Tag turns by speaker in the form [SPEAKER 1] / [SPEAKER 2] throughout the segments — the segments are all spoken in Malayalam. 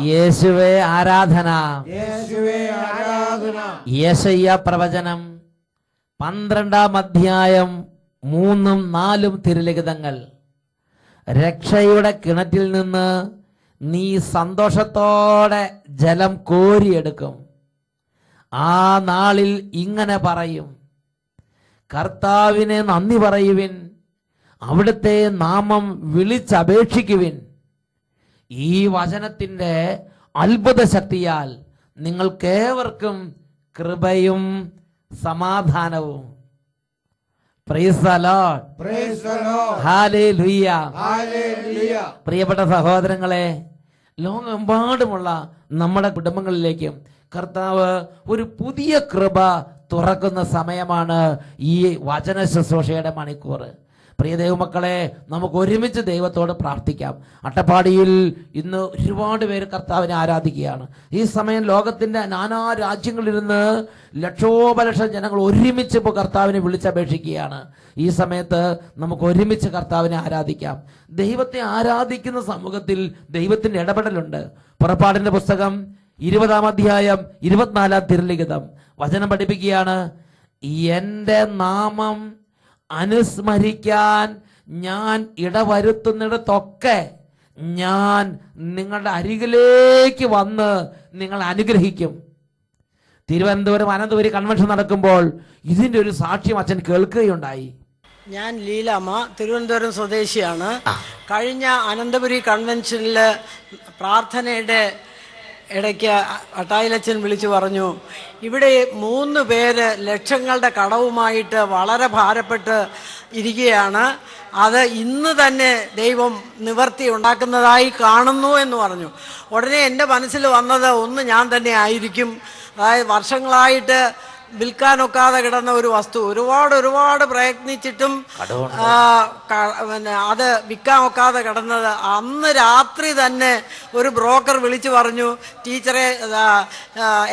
[SPEAKER 1] യേശുവേ ആരാധന. യേശയ്യ പ്രവചനം. പന്ത്രണ്ടാം അധ്യായം മൂന്നും നാലും തിരുലിഖിതങ്ങൾ. രക്ഷയുടെ കിണറ്റിൽ നിന്ന് നീ സന്തോഷത്തോടെ ജലം കോരിയെടുക്കും. ആ നാളിൽ ഇങ്ങനെ പറയും. കർത്താവിനെ നന്ദി പറയുവിൻ. അവിടുത്തെ നാമം വിളിച്ചപേക്ഷിക്കുവിൻ. ഈ വചനത്തിന്റെ അത്ഭുത ശക്തിയാൽ നിങ്ങൾക്കേവർക്കും കൃപയും സമാധാനവും. പ്രിയപ്പെട്ട സഹോദരങ്ങളെ ലോകമെമ്പാടുമുള്ള നമ്മുടെ കുടുംബങ്ങളിലേക്കും കർത്താവ് ഒരു പുതിയ കൃപ തുറക്കുന്ന സമയമാണ് ഈ വചന ശുശ്രൂഷയുടെ മണിക്കൂർ പ്രിയ ദൈവമക്കളെ നമുക്ക് ഒരുമിച്ച് ദൈവത്തോട് പ്രാർത്ഥിക്കാം. അട്ടപ്പാടിയിൽ ഇന്ന് ഒരുപാട് പേര് കർത്താവിനെ ആരാധിക്കുകയാണ്. ഈ സമയം ലോകത്തിന്റെ നാനാ രാജ്യങ്ങളിലിരുന്ന് ലക്ഷോപലക്ഷം ജനങ്ങൾ ഒരുമിച്ച് ഇപ്പോൾ കർത്താവിനെ വിളിച്ചപേക്ഷിക്കുകയാണ്. ഈ സമയത്ത് നമുക്ക് ഒരുമിച്ച് കർത്താവിനെ ആരാധിക്കാം. ദൈവത്തെ ആരാധിക്കുന്ന സമൂഹത്തിൽ ദൈവത്തിന്റെ ഇടപെടലുണ്ട്. പുറപ്പാടിന്റെ പുസ്തകം ഇരുപതാം അധ്യായം ഇരുപത്തിനാലാം തിരുലിഖിതം. വചനം പഠിപ്പിക്കുകയാണ് എന്റെ നാമം അനുസ്മരിക്കാൻ ഞാൻ ഇടവരുത്തുന്നിടത്തൊക്കെ ഞാൻ നിങ്ങളുടെ അരികിലേക്ക് വന്ന് നിങ്ങൾ അനുഗ്രഹിക്കും. തിരുവനന്തപുരം അനന്തപുരി കൺവെൻഷൻ നടക്കുമ്പോൾ ഇതിന്റെ ഒരു സാക്ഷ്യം അച്ഛൻ കേൾക്കുകയുണ്ടായി.
[SPEAKER 2] ഞാൻ ലീലാമ്മ തിരുവനന്തപുരം സ്വദേശിയാണ്. കഴിഞ്ഞ അനന്തപുരി കൺവെൻഷനിൽ പ്രാർത്ഥനയുടെ ഇടയ്ക്ക് അട്ടായിലച്ചൻ വിളിച്ചു പറഞ്ഞു ഇവിടെ മൂന്ന് പേര് ലക്ഷങ്ങളുടെ കടവുമായിട്ട് വളരെ ഭാരപ്പെട്ട് ഇരിക്കുകയാണ്. അത് ഇന്ന് തന്നെ ദൈവം നിവർത്തി ഉണ്ടാക്കുന്നതായി കാണുന്നു എന്ന് പറഞ്ഞു. ഉടനെ എന്റെ മനസ്സിൽ വന്നത് ഒന്ന് ഞാൻ തന്നെ ആയിരിക്കും. അതായത് വർഷങ്ങളായിട്ട് വിൽക്കാനൊക്കാതെ കിടന്ന ഒരു വസ്തു. ഒരുപാട് ഒരുപാട് പ്രയത്നിച്ചിട്ടും പിന്നെ അത് വിൽക്കാൻ ഒക്കാതെ കിടന്നത്. അന്ന് രാത്രി തന്നെ ഒരു ബ്രോക്കർ വിളിച്ചു പറഞ്ഞു ടീച്ചറെ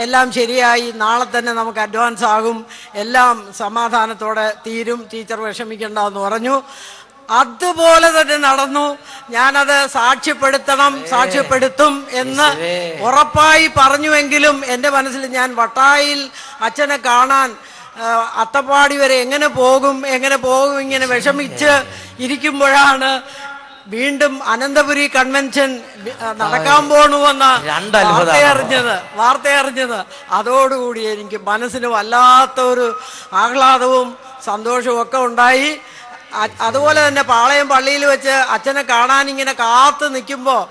[SPEAKER 2] എല്ലാം ശരിയായി. നാളെ തന്നെ നമുക്ക് അഡ്വാൻസ് ആകും എല്ലാം സമാധാനത്തോടെ തീരും. ടീച്ചർ വിഷമിക്കണ്ട എന്ന് പറഞ്ഞു. അതുപോലെ തന്നെ നടന്നു. ഞാനത് സാക്ഷ്യപ്പെടുത്തണം സാക്ഷ്യപ്പെടുത്തും എന്ന് ഉറപ്പായി പറഞ്ഞുവെങ്കിലും എന്റെ മനസ്സിൽ ഞാൻ വട്ടായിൽ അച്ഛനെ കാണാൻ അത്തപ്പാടി വരെ എങ്ങനെ പോകും എങ്ങനെ പോകും ഇങ്ങനെ വിഷമിച്ച് ഇരിക്കുമ്പോഴാണ് വീണ്ടും അനന്തപുരി കൺവെൻഷൻ നടക്കാൻ പോണുവെന്ന വാർത്തയറിഞ്ഞത് വാർത്തയറിഞ്ഞത്. അതോടുകൂടി എനിക്ക് മനസ്സിന് വല്ലാത്ത ഒരു ആഹ്ലാദവും സന്തോഷവും ഒക്കെ ഉണ്ടായി. അതുപോലെ തന്നെ പാളയം പള്ളിയിൽ വെച്ച് അച്ഛനെ കാണാൻ ഇങ്ങനെ കാത്തു നിൽക്കുമ്പോൾ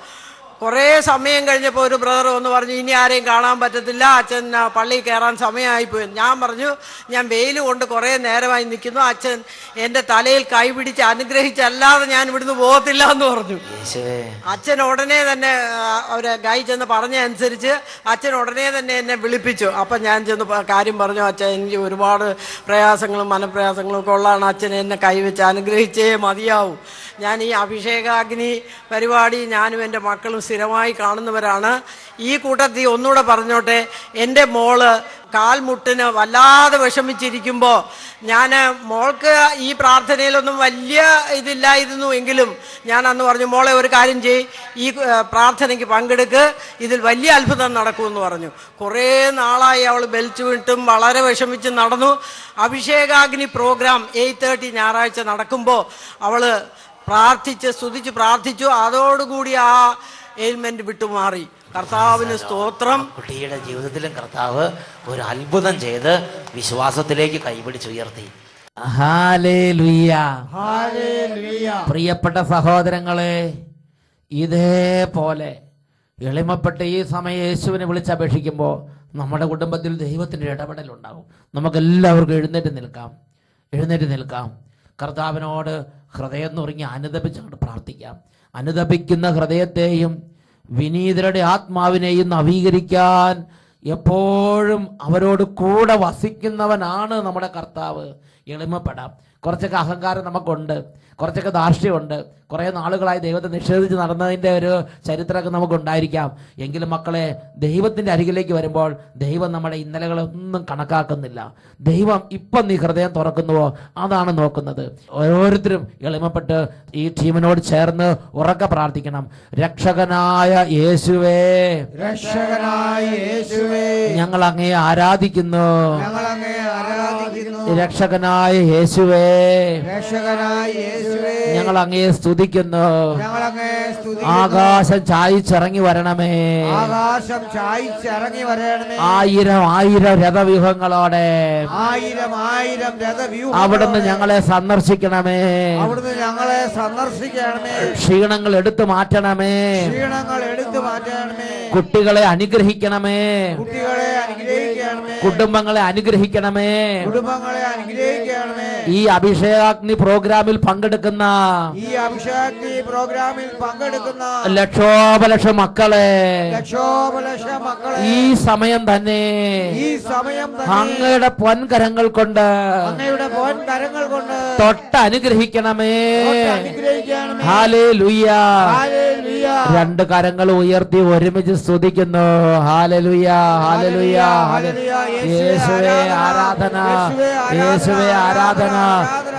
[SPEAKER 2] കുറേ സമയം കഴിഞ്ഞപ്പോൾ ഒരു ബ്രദർ വന്ന് പറഞ്ഞു ഇനി ആരെയും കാണാൻ പറ്റത്തില്ല അച്ഛൻ പള്ളിയിൽ കയറാൻ സമയമായിപ്പോയി. ഞാൻ പറഞ്ഞു ഞാൻ വെയിൽ കൊണ്ട് കുറേ നേരമായി നിൽക്കുന്നു അച്ഛൻ എന്റെ തലയിൽ കൈ പിടിച്ച് അനുഗ്രഹിച്ചല്ലാതെ ഞാൻ ഇവിടുന്ന് പോകത്തില്ല എന്ന് പറഞ്ഞു. അച്ഛൻ ഉടനെ തന്നെ ഒരു ഗായി ഗൈ ചെന്ന് പറഞ്ഞ അനുസരിച്ച് അച്ഛൻ ഉടനെ തന്നെ എന്നെ വിളിപ്പിച്ചു. അപ്പം ഞാൻ ചെന്ന് കാര്യം പറഞ്ഞു അച്ഛൻ എനിക്ക് ഒരുപാട് പ്രയാസങ്ങളും മനപ്രയാസങ്ങളും ഒക്കെ ഉള്ളതാണ്. അച്ഛൻ എന്നെ കൈവച്ച് അനുഗ്രഹിച്ചേ മതിയാവൂ. ഞാൻ ഈ അഭിഷേകാഗ്നി പരിപാടി ഞാനും എന്റെ മക്കളും സ്ഥിരമായി കാണുന്നവരാണ്. ഈ കൂട്ടത്തിൽ ഒന്നുകൂടെ പറഞ്ഞോട്ടെ എന്റെ മോൾ കാൽമുട്ടിന് വല്ലാതെ വിഷമിച്ചിരിക്കുമ്പോൾ ഞാൻ മോൾക്ക് ഈ പ്രാർത്ഥനയിലൊന്നും വലിയ ഇതില്ലായിരുന്നു എങ്കിലും ഞാൻ അന്ന് പറഞ്ഞു മോളെ ഒരു കാര്യം ചെയ് ഈ പ്രാർത്ഥനയ്ക്ക് പങ്കെടുക്ക് ഇതിൽ വലിയ അത്ഭുതം നടക്കുമെന്ന് പറഞ്ഞു. കുറേ നാളായി അവൾ ബെൽറ്റ് വിട്ടും വളരെ വിഷമിച്ച് നടന്നു. അഭിഷേകാഗ്നി പ്രോഗ്രാം എയ്റ്റ് തേർട്ടി ഞായറാഴ്ച നടക്കുമ്പോൾ അവൾ പ്രാർത്ഥിച്ച് സ്തുതിച്ച് പ്രാർത്ഥിച്ചു. അതോടുകൂടി ആ എയിൽമെന്റ് വിട്ടുമാറി. കർത്താവിന് സ്തോത്രം.
[SPEAKER 1] കുട്ടിയുടെ ജീവിതത്തിലും കർത്താവ് ഒരു അത്ഭുതം ചെയ്ത് വിശ്വാസത്തിലേക്ക് കൈപിടിച്ചുയർത്തി പ്രിയപ്പെട്ട സഹോദരങ്ങളെ ഇതേപോലെ എളിമപ്പെട്ട ഈ സമയം യേശുവിനെ വിളിച്ചപേക്ഷിക്കുമ്പോൾ നമ്മുടെ കുടുംബത്തിൽ ദൈവത്തിന്റെ ഇടപെടലുണ്ടാകും. നമുക്കെല്ലാവർക്കും എഴുന്നേറ്റ് നിൽക്കാം. എഴുന്നേറ്റ് നിൽക്കാം. കർത്താവിനോട് ഹൃദയം നുറുങ്ങി അനുദപിച്ചുകൊണ്ട് പ്രാർത്ഥിക്കാം. അനുദപിക്കുന്ന ഹൃദയത്തെയും വിനീതരുടെ ആത്മാവിനെയും നവീകരിക്കാൻ എപ്പോഴും അവരോട് കൂടെ വസിക്കുന്നവനാണ് നമ്മുടെ കർത്താവ്. എളിമപ്പെടാം. കുറച്ചൊക്കെ അഹങ്കാരം നമുക്കുണ്ട്. കുറച്ചൊക്കെ ധാർഷ്ട്യമുണ്ട്. കുറേ നാളുകളായി ദൈവത്തെ നിഷേധിച്ച് നടന്നതിന്റെ ഒരു ചരിത്രമൊക്കെ നമുക്കുണ്ടായിരിക്കാം. എങ്കിലും മക്കളെ ദൈവത്തിന്റെ അരികിലേക്ക് വരുമ്പോൾ ദൈവം നമ്മുടെ ഇന്നലകളൊന്നും കണക്കാക്കുന്നില്ല. ദൈവം ഇപ്പം നീ ഹൃദയം തുറക്കുന്നുവോ? അതാണ് നോക്കുന്നത്. ഓരോരുത്തരും എളിമപ്പെട്ട് ഈ ടീമിനോട് ചേർന്ന് ഉറക്കെ പ്രാർത്ഥിക്കണം. രക്ഷകനായ യേശുവേ.
[SPEAKER 3] രക്ഷകനായ യേശുവേ.
[SPEAKER 1] ഞങ്ങൾ അങ്ങേ ആരാധിക്കുന്നു.
[SPEAKER 3] ഞങ്ങൾ അങ്ങേ ആരാധിക്കുന്നു.
[SPEAKER 1] രക്ഷകനായ യേശുവേ.
[SPEAKER 3] രക്ഷകനായ
[SPEAKER 1] ഞങ്ങൾ അങ്ങേ സ്തുതിക്കുന്നു. ആകാശം ചായിച്ചിറങ്ങി വരണമേ.
[SPEAKER 3] ആകാശം ചായിച്ചിറങ്ങി വരണമേ.
[SPEAKER 1] ആയിരം ആയിരം രഥവ്യൂഹങ്ങളോടെ.
[SPEAKER 3] ആയിരം ആയിരം രഥവ്യൂഹം
[SPEAKER 1] അവിടുന്ന് ഞങ്ങളെ സന്ദർശിക്കണമേ.
[SPEAKER 3] അവിടുന്ന് ഞങ്ങളെ സന്ദർശിക്കണമേ.
[SPEAKER 1] ക്ഷീണങ്ങൾ എടുത്തു മാറ്റണമേ.
[SPEAKER 3] ക്ഷീണങ്ങൾ എടുത്തു മാറ്റണമേ.
[SPEAKER 1] കുട്ടികളെ അനുഗ്രഹിക്കണമേ.
[SPEAKER 3] കുട്ടികളെ അനുഗ്രഹിക്കണമേ.
[SPEAKER 1] കുടുംബങ്ങളെ അനുഗ്രഹിക്കണമേ.
[SPEAKER 3] കുടുംബങ്ങളെ അനുഗ്രഹിക്കണമേ.
[SPEAKER 1] ഈ അഭിഷേകാഗ്നി പ്രോഗ്രാമിൽ പങ്കെടുക്കുന്ന
[SPEAKER 3] ഈ അഭിഷേക് പ്രോഗ്രാമിൽ പങ്കെടുക്കുന്ന
[SPEAKER 1] ലക്ഷോപലക്ഷം മക്കളെ.
[SPEAKER 3] ലക്ഷോപലക്ഷ മക്കളെ.
[SPEAKER 1] ഈ സമയം തന്നെ
[SPEAKER 3] ഈ സമയം
[SPEAKER 1] അങ്ങയുടെ പൊൻകരങ്ങൾ കൊണ്ട്
[SPEAKER 3] അങ്ങയുടെ പൊൻകരങ്ങൾ കൊണ്ട്
[SPEAKER 1] തൊട്ട് അനുഗ്രഹിക്കണമേ ഹാലേ ലുയ്യ. രണ്ട് കരങ്ങൾ ഉയർത്തി ഒരുമിച്ച് സ്തുതിക്കുന്നു. ഹാലലുയ ഹാലലുയ. യേശുവേ ആരാധന. യേശുവേ ആരാധന.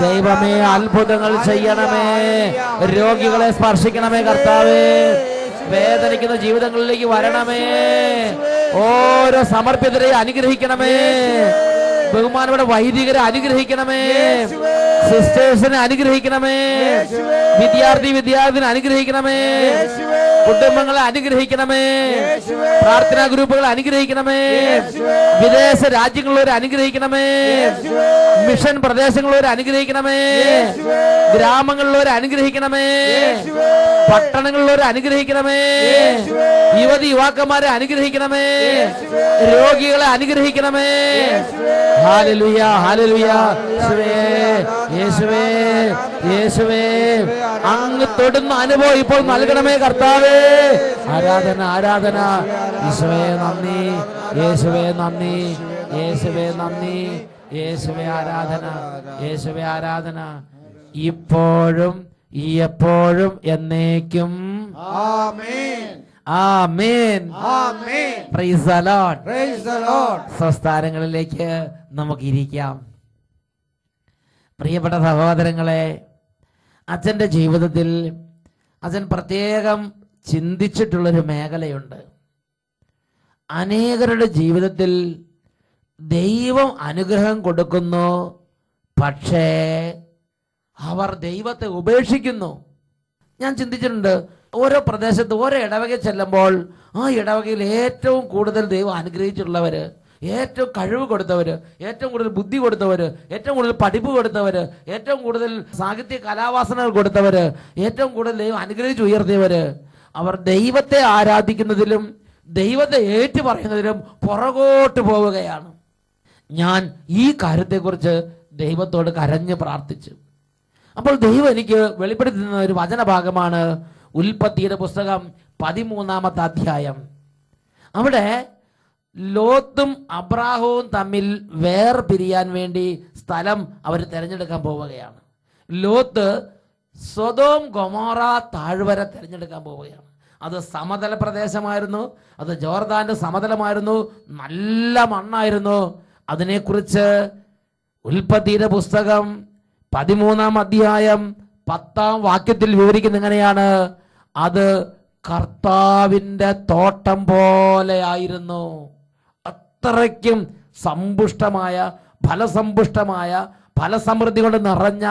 [SPEAKER 1] ദൈവമേ അത്ഭുതങ്ങൾ ചെയ്യണമേ. രോഗികളെ സ്പർശിക്കണമേ കർത്താവേ. വേദനിക്കുന്ന ജീവിതങ്ങളിലേക്ക് വരണമേ. ഓരോ സമർപ്പിതരെ അനുഗ്രഹിക്കണമേ. ബഹുമാനപ്പെട്ട വൈദികരെ അനുഗ്രഹിക്കണമേ. സിസ്റ്റേഴ്സിനെ അനുഗ്രഹിക്കണമേ. വിദ്യാർത്ഥി വിദ്യാർത്ഥിനെ അനുഗ്രഹിക്കണമേ. കുടുംബങ്ങളെ അനുഗ്രഹിക്കണമേ. പ്രാർത്ഥനാ ഗ്രൂപ്പുകളെ അനുഗ്രഹിക്കണമേ. വിദേശ രാജ്യങ്ങളിലൊരു അനുഗ്രഹിക്കണമേ. മിഷൻ പ്രദേശങ്ങളിലൊരു അനുഗ്രഹിക്കണമേ. ഗ്രാമങ്ങളിലൊരു അനുഗ്രഹിക്കണമേ. പട്ടണങ്ങളിലവരെ അനുഗ്രഹിക്കണമേ. യുവതി യുവാക്കന്മാരെ അനുഗ്രഹിക്കണമേ. രോഗികളെ അനുഗ്രഹിക്കണമേ. ഹാലലുയ ഹാലലുയ. യേശുവേ യേശുവേ. യേശുവേ അങ്ങ് തൊടുന്ന അനുഭവം ഇപ്പോൾ നൽകണമേ കർത്താവേ. ആരാധന ആരാധന. യേശുവേ നന്ദി. യേശുവേ നന്ദി. യേശുവേ നന്ദി. യേശുവേ ആരാധന. യേശുവേ ആരാധന. ഇപ്പോഴും ഈ എപ്പോഴും എന്നേക്കും.
[SPEAKER 3] Amen.
[SPEAKER 1] Amen.
[SPEAKER 3] Amen.
[SPEAKER 1] Praise the lord
[SPEAKER 3] praise the lord
[SPEAKER 1] സ്വസ്ഥാനങ്ങളിലേക്ക് നമുക്ക് ഇരിക്കാം പ്രിയപ്പെട്ട സഹോദരങ്ങളെ അച്ഛന്റെ ജീവിതത്തിൽ അച്ഛൻ പ്രത്യേകം ചിന്തിച്ചിട്ടുള്ളൊരു മേഖലയുണ്ട്. അനേകരുടെ ജീവിതത്തിൽ ദൈവം അനുഗ്രഹം കൊടുക്കുന്നു പക്ഷേ അവർ ദൈവത്തെ ഉപേക്ഷിക്കുന്നു. ഞാൻ ചിന്തിച്ചിട്ടുണ്ട് ഓരോ പ്രദേശത്ത് ഓരോ ഇടവകയിൽ ചെല്ലുമ്പോൾ ആ ഇടവകയിൽ ഏറ്റവും കൂടുതൽ ദൈവം അനുഗ്രഹിച്ചിട്ടുള്ളവര് ഏറ്റവും കഴിവ് കൊടുത്തവര് ഏറ്റവും കൂടുതൽ ബുദ്ധി കൊടുത്തവര് ഏറ്റവും കൂടുതൽ പഠിപ്പ് കൊടുത്തവര് ഏറ്റവും കൂടുതൽ സാഹിത്യ കലാവാസനകൾ കൊടുത്തവര് ഏറ്റവും കൂടുതൽ ദൈവം അനുഗ്രഹിച്ച് ഉയർത്തിയവര് അവർ ദൈവത്തെ ആരാധിക്കുന്നതിലും ദൈവത്തെ ഏറ്റു പറയുന്നതിലും പുറകോട്ട് പോവുകയാണ്. ഞാൻ ഈ കാര്യത്തെക്കുറിച്ച് ദൈവത്തോട് കരഞ്ഞ് പ്രാർത്ഥിച്ചു. അപ്പോൾ ദൈവം എനിക്ക് വെളിപ്പെടുത്തി തന്ന ഒരു വചനഭാഗമാണ് ഉൽപ്പത്തിയുടെ പുസ്തകം പതിമൂന്നാമത്തെ അധ്യായം. അവിടെ ലോത്തും അബ്രാഹവും തമ്മിൽ വേർപിരിയാൻ വേണ്ടി സ്ഥലം അവർ തിരഞ്ഞെടുക്കാൻ പോവുകയാണ്. ലോത്ത് സ്വതോം ഗൊമോറ താഴ്വര തിരഞ്ഞെടുക്കാൻ പോവുകയാണ്. അത് സമതല പ്രദേശമായിരുന്നു. അത് ജോർദാന്റെ സമതലമായിരുന്നു. നല്ല മണ്ണായിരുന്നു. അതിനെക്കുറിച്ച് ഉൽപ്പത്തിയുടെ പുസ്തകം പതിമൂന്നാം അധ്യായം പത്താം വാക്യത്തിൽ വിവരിക്കുന്ന എങ്ങനെയാണ്? അത് കർത്താവിന്റെ തോട്ടം പോലെയായിരുന്നു അത്രയ്ക്കും സമ്പുഷ്ടമായ ഫലസമ്പുഷ്ടമായ ഫലസമൃദ്ധി കൊണ്ട് നിറഞ്ഞ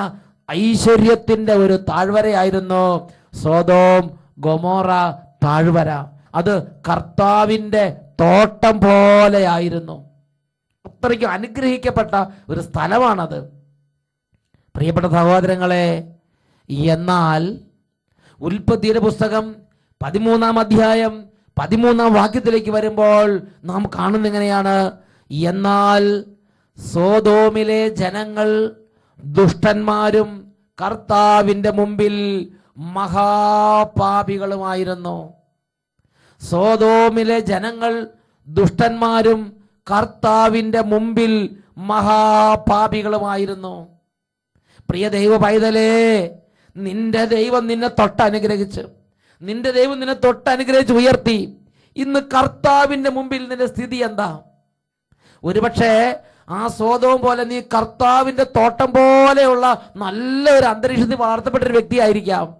[SPEAKER 1] ഐശ്വര്യത്തിന്റെ ഒരു താഴ്വരയായിരുന്നു സോതോം ഗൊമോറ താഴ്വര. അത് കർത്താവിന്റെ തോട്ടം പോലെയായിരുന്നു അത്രയ്ക്കും അനുഗ്രഹിക്കപ്പെട്ട ഒരു സ്ഥലമാണത്. പ്രിയപ്പെട്ട സഹോദരങ്ങളെ എന്നാൽ ഉൽപ്പത്തിയുടെ പുസ്തകം പതിമൂന്നാം അധ്യായം പതിമൂന്നാം വാക്യത്തിലേക്ക് വരുമ്പോൾ നാം കാണുന്ന എങ്ങനെയാണ്? എന്നാൽ സോതോമിലെ ജനങ്ങൾ ദുഷ്ടന്മാരും കർത്താവിന്റെ മുമ്പിൽ മഹാപാപികളുമായിരുന്നു. സോതോമിലെ ജനങ്ങൾ ദുഷ്ടന്മാരും കർത്താവിന്റെ മുമ്പിൽ മഹാപാപികളുമായിരുന്നു. പ്രിയ ദൈവ പൈതലേ നിന്റെ ദൈവം നിന്നെ തൊട്ടനുഗ്രഹിച്ച്. നിന്റെ ദൈവം നിന്നെ തൊട്ടനുഗ്രഹിച്ച് ഉയർത്തി. ഇന്ന് കർത്താവിന്റെ മുമ്പിൽ നിന്റെ സ്ഥിതി എന്താ? ഒരുപക്ഷെ ആ സ്വതവും പോലെ നീ കർത്താവിന്റെ തോട്ടം പോലെയുള്ള നല്ല ഒരു അന്തരീക്ഷത്തിൽ വളർത്തപ്പെട്ട ഒരു വ്യക്തിയായിരിക്കാം.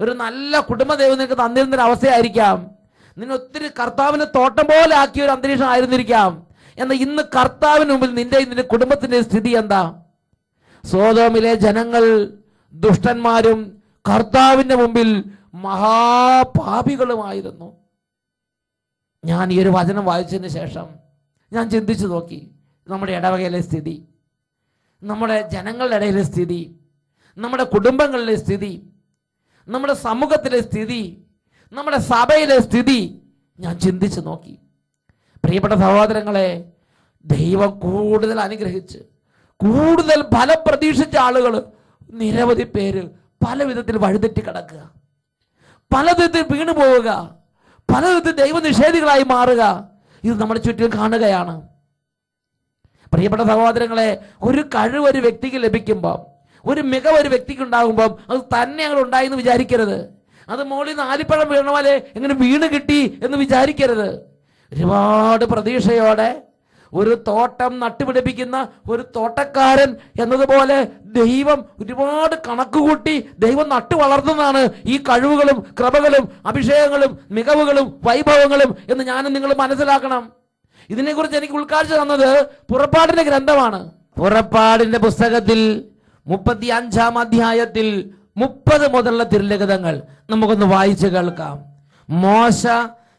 [SPEAKER 1] ഒരു നല്ല കുടുംബദൈവം നിനക്ക് തന്നിരുന്ന ഒരു അവസ്ഥയായിരിക്കാം. നിന്നെ ഒത്തിരി കർത്താവിന്റെ തോട്ടം പോലെ ആക്കിയ ഒരു അന്തരീക്ഷം ആയിരുന്നിരിക്കാം. എന്നാൽ ഇന്ന് കർത്താവിന് മുമ്പിൽ നിന്റെ നിന്റെ കുടുംബത്തിന്റെ സ്ഥിതി എന്താ? സോതോമിലെ ജനങ്ങൾ ദുഷ്ടന്മാരും കർത്താവിന്റെ മുമ്പിൽ മഹാപാപികളുമായിരുന്നു. ഞാൻ ഈ ഒരു വചനം വായിച്ചതിന് ശേഷം ഞാൻ ചിന്തിച്ചു നോക്കി. നമ്മുടെ ഇടവകയിലെ സ്ഥിതി നമ്മുടെ ജനങ്ങളുടെ ഇടയിലെ സ്ഥിതി നമ്മുടെ കുടുംബങ്ങളിലെ സ്ഥിതി നമ്മുടെ സമൂഹത്തിലെ സ്ഥിതി നമ്മുടെ സഭയിലെ സ്ഥിതി ഞാൻ ചിന്തിച്ചു നോക്കി. പ്രിയപ്പെട്ട സഹോദരങ്ങളെ ദൈവം കൂടുതൽ അനുഗ്രഹിച്ച് കൂടുതൽ ഫലം പ്രതീക്ഷിച്ച ആളുകൾ നിരവധി പേര് പല വിധത്തിൽ വഴുതെറ്റി കിടക്കുക. പല വിധത്തിൽ വീണു പോവുക. പല വിധത്തിൽ ദൈവനിഷേധികളായി മാറുക. ഇത് നമ്മുടെ ചുറ്റും കാണുകയാണ്. പ്രിയപ്പെട്ട സഹോദരങ്ങളെ ഒരു കഴിവ് ഒരു വ്യക്തിക്ക് ലഭിക്കുമ്പോൾ ഒരു മികവ് ഒരു വ്യക്തിക്ക് ഉണ്ടാകുമ്പോൾ അത് തന്നെ അങ്ങനെ ഉണ്ടായിന്ന് വിചാരിക്കരുത്. അത് മോളിൽ നിന്ന് ആലിപ്പഴം വീണ പോലെ എങ്ങനെ വീണ് കിട്ടി എന്ന് വിചാരിക്കരുത്. ഒരുപാട് പ്രതീക്ഷയോടെ ഒരു തോട്ടം നട്ടുപിടിപ്പിക്കുന്ന ഒരു തോട്ടക്കാരൻ എന്നതുപോലെ ദൈവം ഒരുപാട് കണക്കുകൂട്ടി ദൈവം നട്ടു വളർത്തുന്നതാണ് ഈ കഴിവുകളും കൃപകളും അഭിഷേകങ്ങളും മികവുകളും വൈഭവങ്ങളും എന്ന് ഞാനും നിങ്ങൾ മനസ്സിലാക്കണം. ഇതിനെക്കുറിച്ച് എനിക്ക് ഉൾക്കാഴ്ച തന്നത് പുറപ്പാടിന്റെ ഗ്രന്ഥമാണ്. പുറപ്പാടിന്റെ പുസ്തകത്തിൽ മുപ്പത്തി അഞ്ചാം അധ്യായത്തിൽ മുപ്പത് മുതലുള്ള തിരുലിഖിതങ്ങൾ നമുക്കൊന്ന് വായിച്ചു കേൾക്കാം. മോശ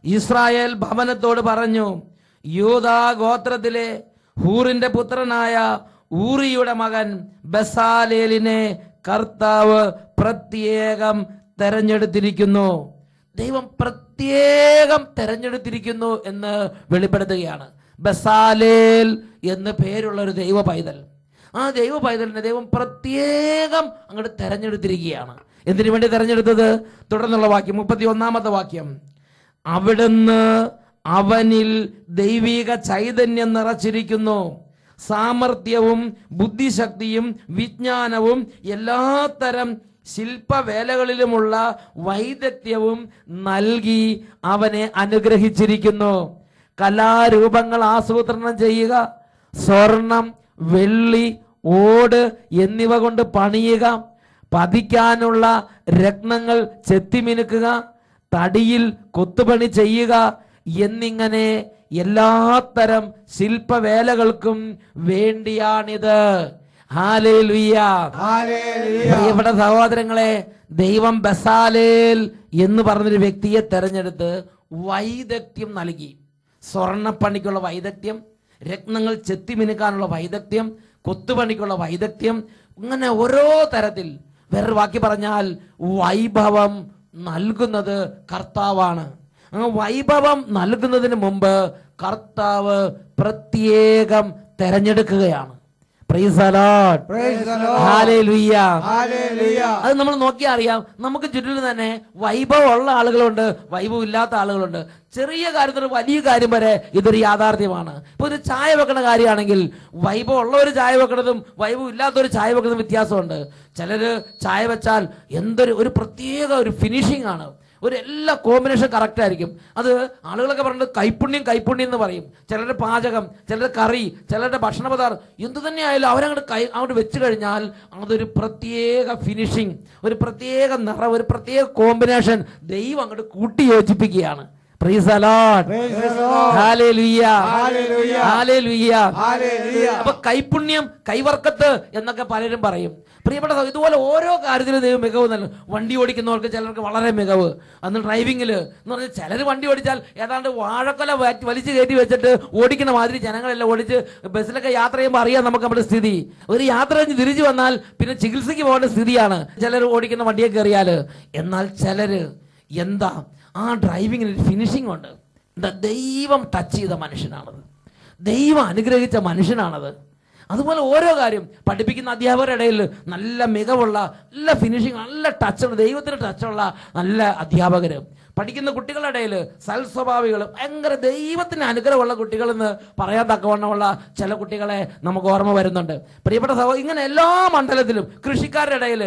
[SPEAKER 1] ഇസ്രായേൽ ഭവനത്തോട് പറഞ്ഞു യൂദാ ഗോത്രത്തിലെ ഹൂറിന്റെ പുത്രനായ ഊറിയുടെ മകൻ ബസാലേലിനെ കർത്താവ് പ്രത്യേകം തെരഞ്ഞെടുത്തിരിക്കുന്നു. ദൈവം പ്രത്യേകം തെരഞ്ഞെടുത്തിരിക്കുന്നു എന്ന് വെളിപ്പെടുത്തുകയാണ്. ബസാലേൽ എന്ന് പേരുള്ള ഒരു ദൈവ പൈതൽ ആ ദൈവ പൈതലിനെ ദൈവം പ്രത്യേകം അങ്ങോട്ട് തെരഞ്ഞെടുത്തിരിക്കുകയാണ്. എന്തിനു വേണ്ടി തെരഞ്ഞെടുത്തത്? തുടർന്നുള്ള വാക്യം മുപ്പത്തി ഒന്നാമത്തെ വാക്യം. അവിടുന്ന് അവനിൽ ദൈവിക ചൈതന്യം നിറച്ചിരിക്കുന്നു. സാമർഥ്യവും ബുദ്ധിശക്തിയും വിജ്ഞാനവും എല്ലാത്തരം ശില്പവേലകളിലുമുള്ള വൈദഗ്ധ്യവും നൽകി അവനെ അനുഗ്രഹിച്ചിരിക്കുന്നു. കലാരൂപങ്ങൾ ആസൂത്രണം ചെയ്യുക സ്വർണം വെള്ളി ഓട് എന്നിവ കൊണ്ട് പണിയുക പതിക്കാനുള്ള രത്നങ്ങൾ ചെത്തിമിനുക്കുക തടിയിൽ കൊത്തുപണി ചെയ്യുക എന്നിങ്ങനെ എല്ലാത്തരം ശില്പവേലകൾക്കും വേണ്ടിയാണിത്.
[SPEAKER 3] ഇവിടെ.
[SPEAKER 1] പ്രിയപ്പെട്ട സഹോദരങ്ങളെ ദൈവം ബസാലേൽ എന്ന് പറഞ്ഞൊരു വ്യക്തിയെ തെരഞ്ഞെടുത്ത് വൈദഗ്ധ്യം നൽകി. സ്വർണപ്പണിക്കുള്ള വൈദഗ്ധ്യം രത്നങ്ങൾ ചെത്തിമിനുക്കാനുള്ള വൈദഗ്ധ്യം കൊത്തുപണിക്കുള്ള വൈദഗ്ധ്യം ഇങ്ങനെ ഓരോ തരത്തിൽ വേറൊരു വാക്കി പറഞ്ഞാൽ വൈഭവം നൽകുന്നത് കർത്താവാണ്. ആ വൈഭവം നൽകുന്നതിന് മുമ്പ് കർത്താവ് പ്രത്യേകം തെരഞ്ഞെടുക്കുകയാണ്. അത് നമ്മൾ നോക്കിയാൽ അറിയാം. നമുക്ക് ചുറ്റിലും തന്നെ വൈഭവം ഉള്ള ആളുകളുണ്ട് വൈഭവം ഇല്ലാത്ത ആളുകളുണ്ട്. ചെറിയ കാര്യത്തിൽ വലിയ കാര്യം വരെ ഇതൊരു യാഥാർത്ഥ്യമാണ്. ഇപ്പൊ ഒരു ചായ വെക്കണ കാര്യമാണെങ്കിൽ വൈഭവം ഉള്ള ഒരു ചായ വെക്കണതും വൈഭവം ഇല്ലാത്ത ഒരു ചായ വെക്കുന്നതും വ്യത്യാസമുണ്ട്. ചിലര് ചായ വെച്ചാൽ എന്തൊരു ഒരു പ്രത്യേക ഒരു ഫിനിഷിംഗ് ആണ്. ഒരു എല്ലാ കോമ്പിനേഷൻ കറക്റ്റ് ആയിരിക്കും. അത് ആളുകളൊക്കെ പറഞ്ഞത് കൈപ്പുണ്യം കൈപ്പുണ്യം എന്ന് പറയും. ചിലരുടെ പാചകം ചിലരുടെ കറി ചിലരുടെ ഭക്ഷണ പദാർത്ഥം എന്തു തന്നെ ആയാലും അവരങ്ങോട്ട് കൈ അങ്ങോട്ട് വെച്ച് കഴിഞ്ഞാൽ അതൊരു പ്രത്യേക ഫിനിഷിങ് ഒരു പ്രത്യേക നിറം ഒരു പ്രത്യേക കോമ്പിനേഷൻ ദൈവം അങ്ങോട്ട് കൂട്ടി യോജിപ്പിക്കുകയാണ്. അപ്പൊ കൈപുണ്യം കൈവർക്കത്ത് എന്നൊക്കെ പലരും പറയും. പ്രിയപ്പെട്ട ഇതുപോലെ ഓരോ കാര്യത്തിലും ദൈവം മികവ് നൽകും. വണ്ടി ഓടിക്കുന്നവർക്ക് ചിലർക്ക് വളരെ മികവ്. അന്ന് ഡ്രൈവിങ്ങിൽ എന്ന് പറഞ്ഞാൽ ചിലർ വണ്ടി ഓടിച്ചാൽ ഏതാണ്ട് വാഴക്കൊല വലിച്ചു കയറ്റി വെച്ചിട്ട് ഓടിക്കുന്ന മാതിരി ജനങ്ങളെല്ലാം ഓടിച്ച് ബസ്സിലൊക്കെ യാത്ര ചെയ്യുമ്പോൾ അറിയാം നമുക്ക് നമ്മുടെ സ്ഥിതി. ഒരു യാത്ര കഴിഞ്ഞ് തിരിച്ചു വന്നാൽ പിന്നെ ചികിത്സയ്ക്ക് പോകേണ്ട സ്ഥിതിയാണ്. ചിലർ ഓടിക്കുന്ന വണ്ടിയെ കയറിയാൽ എന്നാൽ ചിലര് എന്താ ആ ഡ്രൈവിങ്ങിന് ഒരു ഫിനിഷിംഗ് ഉണ്ട്. എന്താ? ദൈവം ടച്ച് ചെയ്ത മനുഷ്യനാണത്. ദൈവം അനുഗ്രഹിച്ച മനുഷ്യനാണത്. അതുപോലെ ഓരോ കാര്യം പഠിപ്പിക്കുന്ന അധ്യാപകരുടെ ഇടയിൽ നല്ല മികവുള്ള നല്ല ഫിനിഷിങ് നല്ല ടച്ചുള്ള ദൈവത്തിന് ടച്ചുള്ള നല്ല അധ്യാപകർ പഠിക്കുന്ന കുട്ടികളുടെ ഇടയിൽ സൽസ്വഭാവികൾ ഭയങ്കര ദൈവത്തിന് അനുഗ്രഹമുള്ള കുട്ടികളെന്ന് പറയാൻ തക്കവണ്ണമുള്ള ചില കുട്ടികളെ നമുക്ക് ഓർമ്മ വരുന്നുണ്ട്. പ്രിയപ്പെട്ട സഹോ ഇങ്ങനെ എല്ലാ മണ്ഡലത്തിലും കൃഷിക്കാരുടെ ഇടയിൽ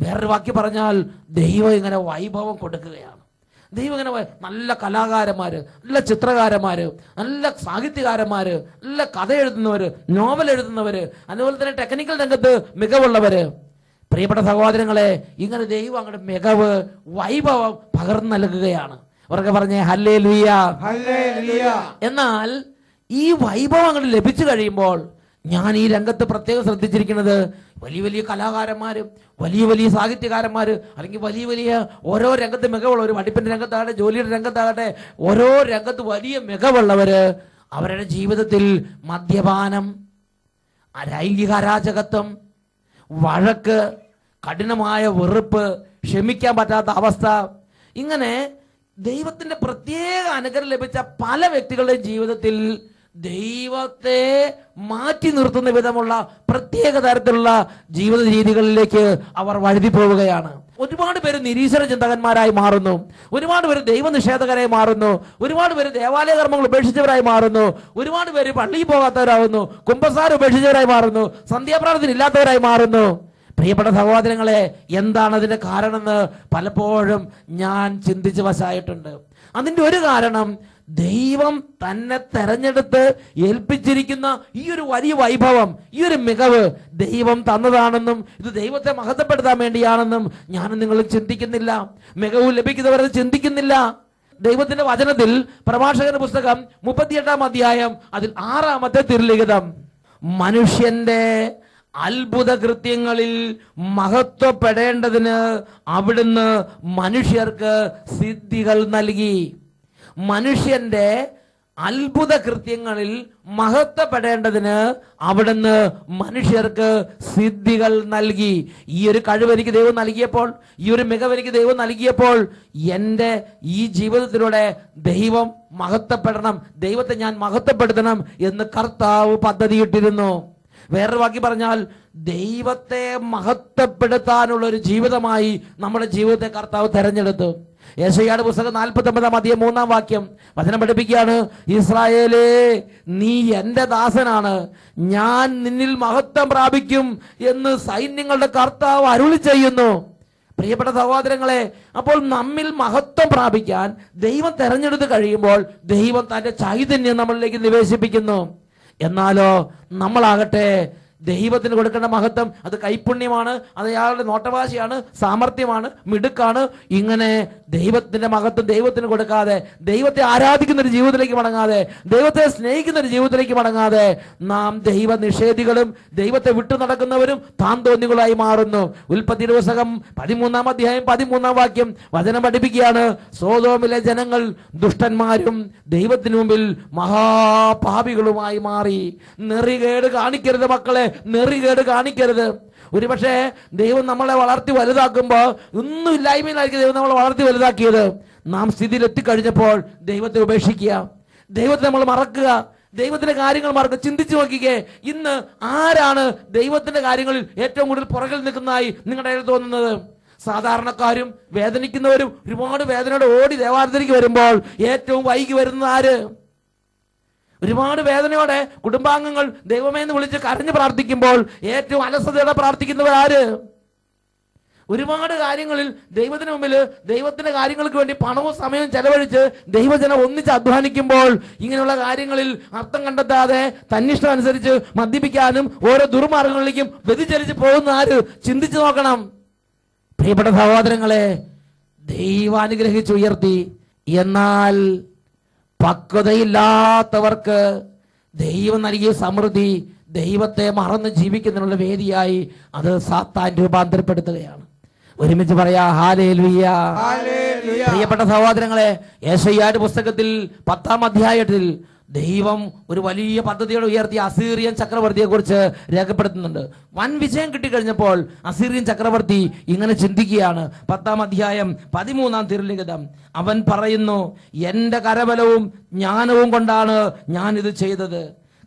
[SPEAKER 1] വേറൊരു വാക്കി പറഞ്ഞാൽ ദൈവം ഇങ്ങനെ വൈഭവം കൊടുക്കുകയാണ്. ദൈവം ഇങ്ങനെ നല്ല കലാകാരന്മാര് നല്ല ചിത്രകാരന്മാര് നല്ല സാഹിത്യകാരന്മാര് നല്ല കഥ എഴുതുന്നവര് നോവൽ എഴുതുന്നവര് അതുപോലെ തന്നെ ടെക്നിക്കൽ രംഗത്ത് മികവുള്ളവര്. പ്രിയപ്പെട്ട സഹോദരങ്ങളെ ഇങ്ങനെ ദൈവം അങ്ങോട്ട് മികവ് വൈഭവം പകർന്നു നൽകുകയാണ്. അവർക്ക് പറഞ്ഞേ ഹല്ലേ ലുയ്യ എന്നാൽ ഈ വൈഭവം അങ്ങോട്ട് ലഭിച്ചു കഴിയുമ്പോൾ ഞാൻ ഈ രംഗത്ത് പ്രത്യേകം ശ്രദ്ധിച്ചിരിക്കുന്നത് വലിയ വലിയ കലാകാരന്മാർ വലിയ വലിയ സാഹിത്യകാരന്മാര് അല്ലെങ്കിൽ വലിയ വലിയ ഓരോ രംഗത്ത് മികവുള്ളവർ ഒരു പഠിപ്പിന്റെ രംഗത്താകട്ടെ ജോലിയുടെ രംഗത്താകട്ടെ ഓരോ രംഗത്ത് വലിയ മികവുള്ളവര് അവരുടെ ജീവിതത്തിൽ മദ്യപാനം ലൈംഗിക അരാജകത്വം വഴക്ക് കഠിനമായ വെറുപ്പ് ക്ഷമിക്കാൻ പറ്റാത്ത അവസ്ഥ. ഇങ്ങനെ ദൈവത്തിന്റെ പ്രത്യേക അനുഗ്രഹം ലഭിച്ച പല വ്യക്തികളുടെയും ജീവിതത്തിൽ ദൈവത്തെ മാറ്റി നിർത്തുന്ന വിധമുള്ള പ്രത്യേക തരത്തിലുള്ള ജീവിത രീതികളിലേക്ക് അവർ വഴുതി പോവുകയാണ്. ഒരുപാട് പേര് നിരീശ്വര ചിന്തകന്മാരായി മാറുന്നു. ഒരുപാട് പേര് ദൈവനിഷേധകരായി മാറുന്നു. ഒരുപാട് പേര് ദേവാലയ കർമ്മങ്ങൾ ഉപേക്ഷിച്ചവരായി മാറുന്നു. ഒരുപാട് പേര് പള്ളിയിൽ പോകാത്തവരാകുന്നു. കുംഭസാരം ഉപേക്ഷിച്ചവരായി മാറുന്നു. സന്ധ്യാപ്രാർത്ഥന ഇല്ലാത്തവരായി മാറുന്നു. പ്രിയപ്പെട്ട സഹോദരങ്ങളെ എന്താണ് അതിന്റെ കാരണമെന്ന് പലപ്പോഴും ഞാൻ ചിന്തിച്ച് വശായിട്ടുണ്ട്. അതിന്റെ ഒരു കാരണം ദൈവം തന്നെ തെരഞ്ഞെടുത്ത് ഏൽപ്പിച്ചിരിക്കുന്ന ഈ ഒരു വലിയ വൈഭവം ഈ ഒരു മികവ് ദൈവം തന്നതാണെന്നും ഇത് ദൈവത്തെ മഹത്വപ്പെടുത്താൻ വേണ്ടിയാണെന്നും ഞാൻ നിങ്ങൾ ചിന്തിക്കുന്നില്ല. മികവ് ലഭിക്കുന്നവരത് ചിന്തിക്കുന്നില്ല. ദൈവത്തിന്റെ വചനത്തിൽ പ്രഭാഷകന്റെ പുസ്തകം മുപ്പത്തിയെട്ടാം അധ്യായം അതിൽ ആറാമത്തെ തിരുലിഖിതം. മനുഷ്യന്റെ അത്ഭുത കൃത്യങ്ങളിൽ മഹത്വപ്പെടേണ്ടതിന് അവിടുന്ന് മനുഷ്യർക്ക് സിദ്ധികൾ നൽകി. മനുഷ്യന്റെ അത്ഭുത കൃത്യങ്ങളിൽ മഹത്വപ്പെടേണ്ടതിന് അവിടുന്ന് മനുഷ്യർക്ക് സിദ്ധികൾ നൽകി. ഈ ഒരു കഴിവ് എനിക്ക് ദൈവം നൽകിയപ്പോൾ ഈ ഒരു മികവ് എനിക്ക് ദൈവം നൽകിയപ്പോൾ എന്റെ ഈ ജീവിതത്തിലൂടെ ദൈവം മഹത്വപ്പെടണം ദൈവത്തെ ഞാൻ മഹത്വപ്പെടുത്തണം എന്ന് കർത്താവ് പദ്ധതിയിട്ടിരുന്നു. വേറൊരു വാക്കി പറഞ്ഞാൽ ദൈവത്തെ മഹത്വപ്പെടുത്താനുള്ള ഒരു ജീവിതമായി നമ്മുടെ ജീവിതത്തെ കർത്താവ് തെരഞ്ഞെടുത്തു. യേശയ്യാട് പുസ്തകം നാൽപ്പത്തി ഒമ്പതാം അധികം മൂന്നാം വാക്യം വചനം പഠിപ്പിക്കുകയാണ്. ഇസ്രായേലേ നീ എന്റെ ദാസനാണ്. ഞാൻ നിന്നിൽ മഹത്വം പ്രാപിക്കും എന്ന് സൈന്യങ്ങളുടെ കർത്താവ് അരുളി ചെയ്യുന്നു. പ്രിയപ്പെട്ട സഹോദരങ്ങളെ അപ്പോൾ നമ്മിൽ മഹത്വം പ്രാപിക്കാൻ ദൈവം തെരഞ്ഞെടുത്ത് കഴിയുമ്പോൾ ദൈവം തന്റെ ചൈതന്യം നമ്മളിലേക്ക് നിവേശിപ്പിക്കുന്നു. എന്നാലോ നമ്മളാകട്ടെ ദൈവത്തിന് കൊടുക്കേണ്ട മഹത്വം അത് കൈപുണ്യമാണ് അത് അയാളുടെ നോട്ടവാശിയാണ് സാമർഥ്യമാണ് മിടുക്കാണ്. ഇങ്ങനെ ദൈവത്തിന്റെ മഹത്വം ദൈവത്തിന് കൊടുക്കാതെ ദൈവത്തെ ആരാധിക്കുന്ന ഒരു ജീവിതത്തിലേക്ക് മടങ്ങാതെ ദൈവത്തെ സ്നേഹിക്കുന്ന ഒരു ജീവിതത്തിലേക്ക് മടങ്ങാതെ നാം ദൈവ നിഷേധികളും ദൈവത്തെ വിട്ടു നടക്കുന്നവരും താൻ തോന്നികളായി മാറുന്നു. ഉൽപ്പത്തി ദിവസകം പതിമൂന്നാം അധ്യായം പതിമൂന്നാം വാക്യം വചനം പഠിപ്പിക്കുകയാണ്. സോതോമിലെ ജനങ്ങൾ ദുഷ്ടന്മാരും ദൈവത്തിനു മുമ്പിൽ മഹാപാപികളുമായി മാറി നെറികേട് കാണിക്കരുത് മക്കളെ. നെറികേട് കാണിക്കരുത്. ഒരുപക്ഷെ ദൈവം നമ്മളെ വളർത്തി വലുതാക്കുമ്പോൾ ഒന്നും ഇല്ലായ്മയിലായിരിക്കും ദൈവം നമ്മളെ വളർത്തി വലുതാക്കിയത്. നാം സ്ഥിതിയിലെത്തിക്കഴിഞ്ഞപ്പോൾ ദൈവത്തെ ഉപേക്ഷിക്കുക. ദൈവത്തെ നമ്മൾ മറക്കുക. ദൈവത്തിന്റെ കാര്യങ്ങൾ മറക്കുക. ചിന്തിച്ചു നോക്കിക്കേ ഇന്ന് ആരാണ് ദൈവത്തിന്റെ കാര്യങ്ങളിൽ ഏറ്റവും കൂടുതൽ പുറകിൽ നിൽക്കുന്നതായി നിങ്ങളുടെ തോന്നുന്നത്? സാധാരണക്കാരും വേദനിക്കുന്നവരും ഒരുപാട് വേദനയോടെ ഓടി ദേവാലയത്തിലേക്ക് വരുമ്പോൾ ഏറ്റവും വൈകി വരുന്നത് ആര്? ഒരുപാട് വേദനയോടെ കുടുംബാംഗങ്ങൾ ദൈവമേ എന്ന് വിളിച്ച് കരഞ്ഞു പ്രാർത്ഥിക്കുമ്പോൾ ഏറ്റവും അലസതയോടെ പ്രാർത്ഥിക്കുന്നവർ ആര്? ഒരുപാട് കാര്യങ്ങളിൽ ദൈവത്തിന് മുമ്പിൽ ദൈവത്തിന്റെ കാര്യങ്ങൾക്ക് വേണ്ടി പണവും സമയവും ചെലവഴിച്ച് ദൈവജനം ഒന്നിച്ച് അധ്വാനിക്കുമ്പോൾ ഇങ്ങനെയുള്ള കാര്യങ്ങളിൽ അർത്ഥം കണ്ടെത്താതെ തന്നിഷ്ടം അനുസരിച്ച് മദ്യപിക്കാനും ഓരോ ദുർമാർഗങ്ങളിലേക്കും വ്യതിചലിച്ച് പോകുന്ന ആര്? ചിന്തിച്ചു നോക്കണം. പ്രിയപ്പെട്ട സഹോദരങ്ങളെ ദൈവം അനുഗ്രഹിച്ചുയർത്തി എന്നാൽ പക്വതയില്ലാത്തവർക്ക് ദൈവം നൽകിയ സമൃദ്ധി ദൈവത്തെ മറന്ന് ജീവിക്കുന്നതിനുള്ള വേദിയായി അത് സാത്താൻ രൂപാന്തരപ്പെടുത്തുകയാണ്. ഒരുമിച്ച് പറയാ ഹാലേ
[SPEAKER 3] ഹല്ലേലൂയ
[SPEAKER 1] പ്രിയപ്പെട്ട സഹോദരങ്ങളെ യേശയ്യാട് പുസ്തകത്തിൽ പത്താം അധ്യായത്തിൽ ദൈവം ഒരു വലിയ പദ്ധതിയോടെ ഉയർത്തി അസീറിയൻ ചക്രവർത്തിയെ കുറിച്ച് രേഖപ്പെടുത്തുന്നുണ്ട്. വൻ വിജയം കിട്ടിക്കഴിഞ്ഞപ്പോൾ അസീറിയൻ ചക്രവർത്തി ഇങ്ങനെ ചിന്തിക്കുകയാണ്. പത്താം അധ്യായം പതിമൂന്നാം തിരുലിഖിതം. അവൻ പറയുന്നു എന്റെ കരബലവും ജ്ഞാനവും കൊണ്ടാണ് ഞാൻ ഇത് ചെയ്തത്.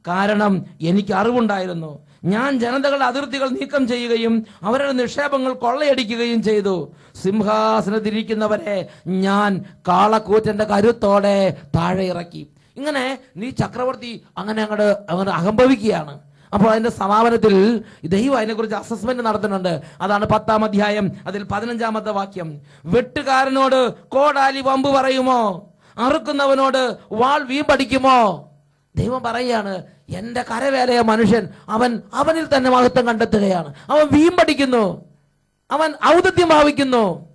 [SPEAKER 1] കാരണം എനിക്ക് അറിവുണ്ടായിരുന്നു. ഞാൻ ജനതകളുടെ അതിർത്തികൾ നീക്കം ചെയ്യുകയും അവരുടെ നിക്ഷേപങ്ങൾ കൊള്ളയടിക്കുകയും ചെയ്തു. സിംഹാസനത്തിരിക്കുന്നവരെ ഞാൻ കാളക്കൂറ്റന്റെ കരുത്തോടെ താഴെ ഇറക്കി. ഇങ്ങനെ നീ ചക്രവർത്തി അങ്ങനെ അങ്ങോട്ട് അങ്ങനെ അഹംഭവിക്കുകയാണ്. അപ്പോൾ അതിന്റെ സമാപനത്തിൽ ദൈവം അതിനെക്കുറിച്ച് അസസ്മെന്റ് നടത്തുന്നുണ്ട്. അതാണ് പത്താം അധ്യായം അതിൽ പതിനഞ്ചാമത്തെ വാക്യം. വെട്ടുകാരനോട് കോടാലി വമ്പ് പറയുമോ? അറുക്കുന്നവനോട് വാൾ വീമ്പടിക്കുമോ ദൈവം പറയുകയാണ് എന്റെ കരവേലയ മനുഷ്യൻ അവൻ അവനിൽ തന്നെ മഹത്വം കണ്ടെത്തുകയാണ്. അവൻ വീമ്പടിക്കുന്നു. അവൻ ഔദത്യം ഭാവിക്കുന്നു.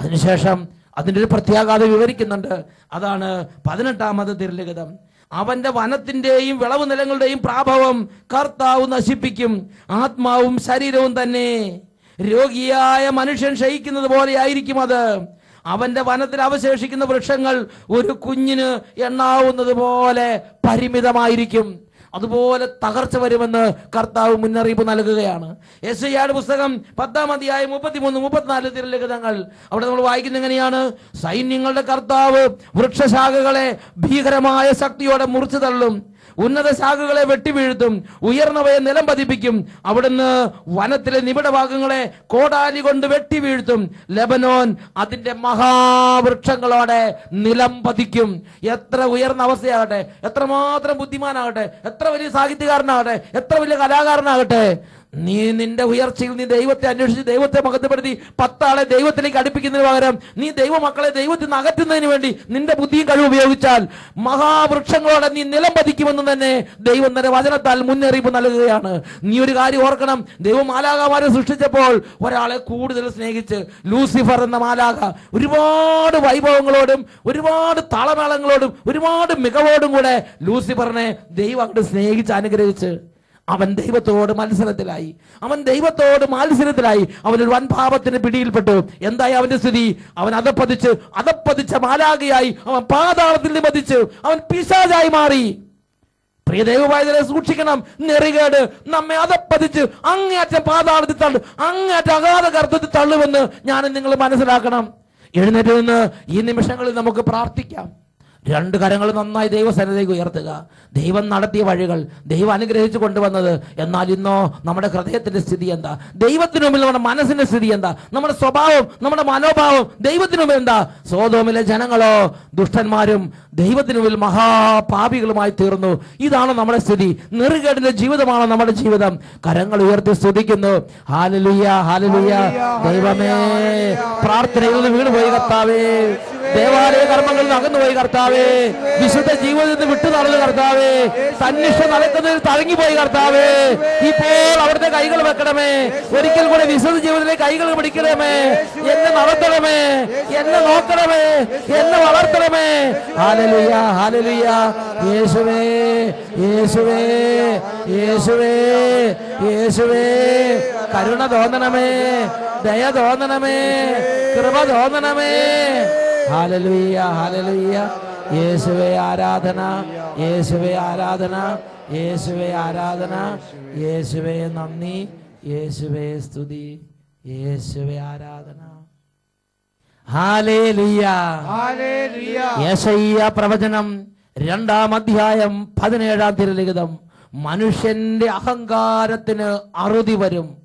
[SPEAKER 1] അതിനുശേഷം അതിന്റെ ഒരു പ്രത്യാഘാതം വിവരിക്കുന്നുണ്ട്. അതാണ് പതിനെട്ടാമത് തിരുലിഖിതം. അവന്റെ വനത്തിന്റെയും വിളവ് നിലങ്ങളുടെയും പ്രാഭവം കർത്താവ് നശിപ്പിക്കും. ആത്മാവും ശരീരവും തന്നെ. രോഗിയായ മനുഷ്യൻ ക്ഷയിക്കുന്നത് പോലെ ആയിരിക്കും അത്. അവന്റെ വനത്തിൽ അവശേഷിക്കുന്ന വൃക്ഷങ്ങൾ ഒരു കുഞ്ഞിന് എണ്ണാവുന്നത് പോലെ പരിമിതമായിരിക്കും. അതുപോലെ തകർച്ച വരുമെന്ന് കർത്താവ് മുന്നറിയിപ്പ് നൽകുകയാണ്. യെശയ്യായുടെ പുസ്തകം പത്താം അധ്യായം മുപ്പത്തിമൂന്ന് മുപ്പത്തിനാല് തിരലിഖിതങ്ങൾ അവിടെ നമ്മൾ വായിക്കുന്ന എങ്ങനെയാണ്? സൈന്യങ്ങളുടെ കർത്താവ് വൃക്ഷശാഖകളെ ഭീകരമായ ശക്തിയോടെ മുറിച്ചു തള്ളും. ഉന്നത ശാഖകളെ വെട്ടിവീഴ്ത്തും ഉയർന്നവയെ നിലം പതിപ്പിക്കും അവിടുന്ന് വനത്തിലെ നിബിഡ ഭാഗങ്ങളെ കോടാലി കൊണ്ട് വെട്ടിവീഴ്ത്തും ലബനോൻ അതിന്റെ മഹാവൃക്ഷങ്ങളോടെ നിലം പതിക്കും. എത്ര ഉയർന്ന അവസ്ഥയാകട്ടെ എത്രമാത്രം ബുദ്ധിമാനാകട്ടെ എത്ര വലിയ സാഹിത്യകാരനാകട്ടെ എത്ര വലിയ കലാകാരനാകട്ടെ നീ നിന്റെ ഉയർച്ചയിൽ നീ ദൈവത്തെ അന്വേഷിച്ച് ദൈവത്തെ മഹത്വപ്പെടുത്തി പത്താളെ ദൈവത്തിലേക്ക് അടുപ്പിക്കുന്നതിന് പകരം നീ ദൈവമക്കളെ ദൈവത്തിൽ നിന്ന് അകറ്റുന്നതിന് വേണ്ടി നിന്റെ ബുദ്ധിയും കഴിവ് ഉപയോഗിച്ചാൽ മഹാവൃക്ഷങ്ങളോടെ നീ നിലം പതിക്കുമെന്ന് തന്നെ ദൈവം തന്റെ വചനത്താൽ മുന്നറിയിപ്പ് നൽകുകയാണ്. നീ ഒരു കാര്യം ഓർക്കണം. ദൈവം മാലാകമാരെ സൃഷ്ടിച്ചപ്പോൾ ഒരാളെ കൂടുതൽ സ്നേഹിച്ച് ലൂസിഫർ എന്ന മാലാക ഒരുപാട് വൈഭവങ്ങളോടും ഒരുപാട് താളമേളങ്ങളോടും ഒരുപാട് മികവോടും കൂടെ ലൂസിഫറിനെ ദൈവം അങ്ങോട്ട് സ്നേഹിച്ച് അനുഗ്രഹിച്ച് അവൻ ദൈവത്തോട് മത്സരത്തിലായി. അവൻ ദൈവത്തോട് മത്സരത്തിലായി. അവൻ ഒരു വൻപാപത്തിന് പിടിയിൽപ്പെട്ടു. എന്തായി അവന്റെ സ്ഥിതി? അവൻ അതപ്പതിച്ച് അതപ്പതിച്ച മാലാകയായി അവൻ പാതാളത്തിൽ നിമതിച്ച് അവൻ പിശാചായി മാറി. പ്രിയ ദൈവവായതരെ സൂക്ഷിക്കണം. നെറികേട് നമ്മെ അതപ്പതിച്ച് അങ്ങേറ്റം പാതാളത്തിൽ തള്ളു അങ്ങേറ്റം അഗാധ കർത്തത്തിൽ തള്ളുമെന്ന് ഞാൻ നിങ്ങൾ മനസ്സിലാക്കണം. എഴുന്നേറ്റ് നിന്ന് ഈ നിമിഷങ്ങളിൽ നമുക്ക് പ്രാർത്ഥിക്കാം. രണ്ട് കരങ്ങൾ നന്നായി ദൈവസന്നിധിക്ക് ഉയർത്തുക. ദൈവം നടത്തിയ വഴികൾ ദൈവം അനുഗ്രഹിച്ചു കൊണ്ടുവന്നത്. എന്നാൽ ഇന്നോ നമ്മുടെ ഹൃദയത്തിന്റെ സ്ഥിതി എന്താ? ദൈവത്തിനു മുമ്പിൽ നമ്മുടെ മനസ്സിന്റെ സ്ഥിതി എന്താ? നമ്മുടെ സ്വഭാവം നമ്മുടെ മനോഭാവം ദൈവത്തിനു മുമ്പിൽ എന്താ? സോതോമിലെ ജനങ്ങളോ ദുഷ്ടന്മാരും ദൈവത്തിന് മുമ്പിൽ മഹാപാപികളുമായി തീർന്നു. ഇതാണ് നമ്മുടെ സ്ഥിതി. നെറുകേടിന്റെ ജീവിതമാണ് നമ്മുടെ ജീവിതം. കരങ്ങൾ ഉയർത്തി സ്തുതിക്കുന്നു. ഹാലലുയ്യ ഹാലലുയ്യ ദൈവമേ പ്രാർത്ഥനയിൽ നിന്ന് വീണുപോയി കർത്താവേ. ദേവാലയ കർമ്മങ്ങളിൽ നിന്ന് അകന്നുപോയി കർത്താവേ. വിശുദ്ധ ജീവിതത്തിൽ നിന്ന് വിട്ടു നടന്നു കർത്താവേ. തന്നിഷ്ട നടക്കുന്നതിൽ തഴങ്ങിപ്പോയി കർത്താവേ. ഇപ്പോൾ അവിടുത്തെ കൈകൾ വെക്കണമേ. ഒരിക്കൽ കൂടെ വിശുദ്ധ ജീവിതത്തിലെ കൈകൾ പിടിക്കണമേ. എന്നെ നടത്തണമേ. എന്നെ നോക്കണമേ. എന്നെ വളർത്തണമേ. യേശുവേ യേശുവേ യേശുവേ യേശുവേ. കരുണ തോന്നണമേ ദയ തോന്നണമേ കൃപ തോന്നണമേ. ഹാലലുയ്യ ഹാലലുയ്യ യേശുവേ ആരാധന യേശുവേ ആരാധന യേശുവേ ആരാധന. യേശുവേ നന്ദി യേശുവേ സ്തുതി യേശുവേ ആരാധന. യേശയ്യ പ്രവചനം രണ്ടാം അധ്യായം പതിനേഴാം തിരലിഖിതം. മനുഷ്യന്റെ അഹങ്കാരത്തിന് അറുതി വരും.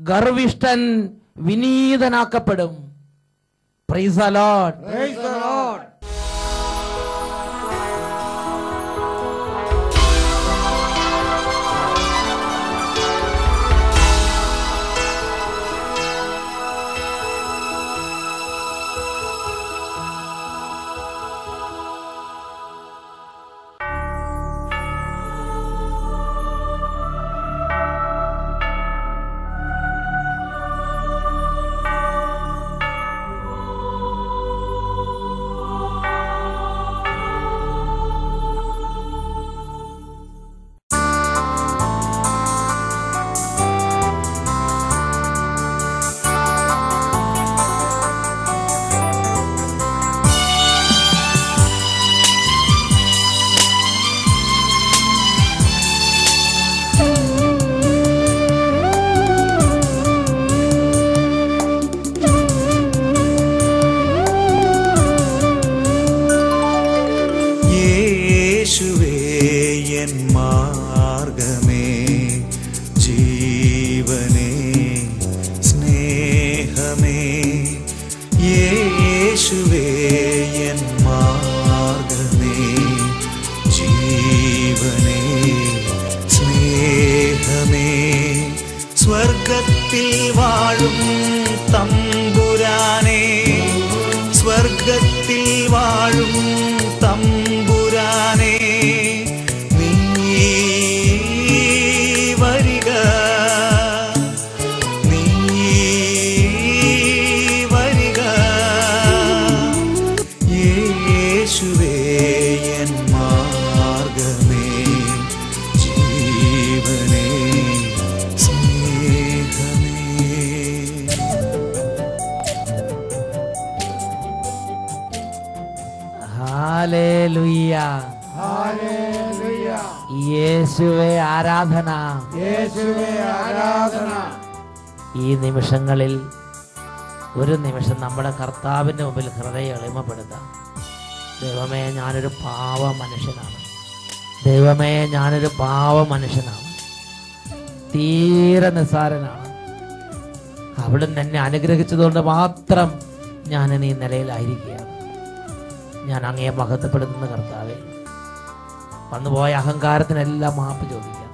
[SPEAKER 1] ഗർവിഷ്ഠൻ വിനീതനാക്കപ്പെടും. പ്രൈസ് ദ
[SPEAKER 3] മാർഗമേ ജീവനേ സ്നേഹമേ.
[SPEAKER 4] യേശുവേ
[SPEAKER 5] എൻ മാർഗമേ ജീവനേ സ്നേഹമേ.
[SPEAKER 1] സ്വർഗത്തിൽ
[SPEAKER 6] വാഴും
[SPEAKER 1] യേശുവേ ആരാധന.
[SPEAKER 6] യേശുവേ ആരാധന.
[SPEAKER 1] ഈ നിമിഷങ്ങളിൽ ഒരു നിമിഷം നമ്മുടെ കർത്താവിന്റെ മുമ്പിൽ ഹൃദയം എളിമപ്പെടുത്താം. ദൈവമേ ഞാനൊരു പാവ മനുഷ്യനാണ്. ദൈവമേ ഞാനൊരു പാവ മനുഷ്യനാണ്. തീരെ നിസ്സാരനാണ്. അവിടുന്ന് എന്നെ അനുഗ്രഹിച്ചതുകൊണ്ട് മാത്രം ഞാൻ ഈ നിലയിലായിരിക്കുകയാണ്. ഞാൻ അങ്ങേ മഹത്വപ്പെടുത്തുന്ന കർത്താവെ വന്നുപോയ അഹങ്കാരത്തിനെല്ലാം മാപ്പ് ചോദിക്കാം.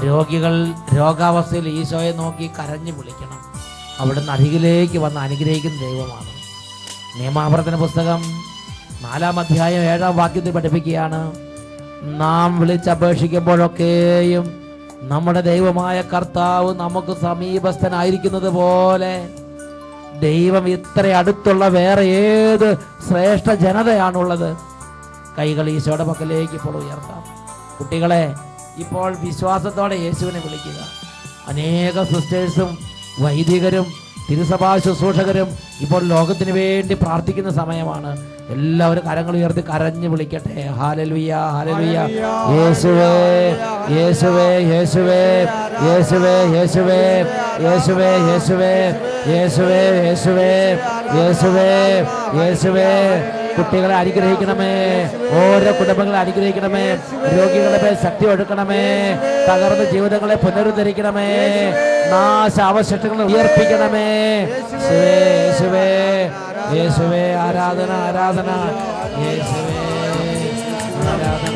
[SPEAKER 1] രോഗികൾ രോഗാവസ്ഥയിൽ ഈശോയെ നോക്കി കരഞ്ഞു വിളിക്കണം. അവിടുന്ന് അരികിലേക്ക് വന്ന് അനുഗ്രഹിക്കുന്ന ദൈവമാണ്. നിയമാവർത്തന പുസ്തകം നാലാം അധ്യായം ഏഴാം വാക്യത്തിൽ പഠിപ്പിക്കുകയാണ് നാം വിളിച്ചപേക്ഷിക്കുമ്പോഴൊക്കെയും നമ്മുടെ ദൈവമായ കർത്താവ് നമുക്ക് സമീപസ്ഥനായിരിക്കുന്നത് പോലെ ദൈവം ഇത്ര അടുത്തുള്ള വേറെ ഏത് ശ്രേഷ്ഠ ജനതയാണുള്ളത്? കൈകൾ ഈശോയുടെ പക്കലേക്ക് ഇപ്പോൾ ഉയർത്താം. കുട്ടികളെ ഇപ്പോൾ വിശ്വാസത്തോടെ യേശുവിനെ വിളിക്കുക. അനേക സിസ്റ്റേഴ്സും വൈദികരും തിരുസഭാ ശുശ്രൂഷകരും ഇപ്പോൾ ലോകത്തിന് വേണ്ടി പ്രാർത്ഥിക്കുന്ന സമയമാണ് എല്ലാവരും കരങ്ങൾ ഉയർത്തി കരഞ്ഞു വിളിക്കട്ടെ ഹാലലുയ്യ ഹാലലുയ്യ യേശുവേ യേശുവേ യേശുവേ യേശുവേ യേശുവേ യേശുവേ യേശുവേ യേശുവേ യേശുവേ യേശുവേ യേശുവേ കുട്ടികളെ അനുഗ്രഹിക്കണമേ. ഓരോ കുടുംബങ്ങളെ അനുഗ്രഹിക്കണമേ. രോഗികളെ മേൽ ശക്തി ഒഴുക്കണമേ. തകർന്ന ജീവിതങ്ങളെ പുനരുദ്ധരിക്കണമേ. നാശ അവശിഷ്ടങ്ങൾ ഉയർപ്പിക്കണമേ യേശുവേ യേശുവേ ആരാധന ആരാധന. യേശുവേ ആരാധന.